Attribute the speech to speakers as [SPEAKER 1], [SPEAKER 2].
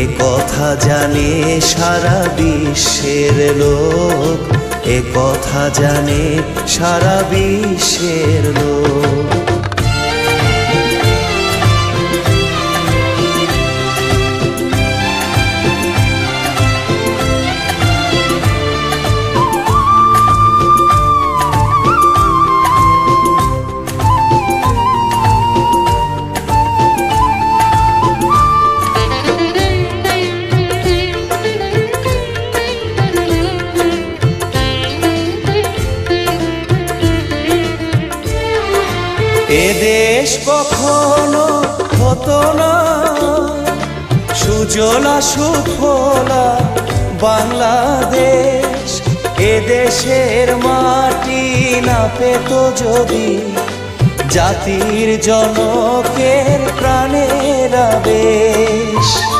[SPEAKER 1] এ কথা জানে সারা বিশ্বের লোক। এ কথা জানে সারা বিশ্বের লোক। এ দেশ কখনো হতো না। সুজলা সুফলা বাংলাদেশ, এ দেশের মাটি না পেত যদি জাতির জনকের প্রাণের বেশ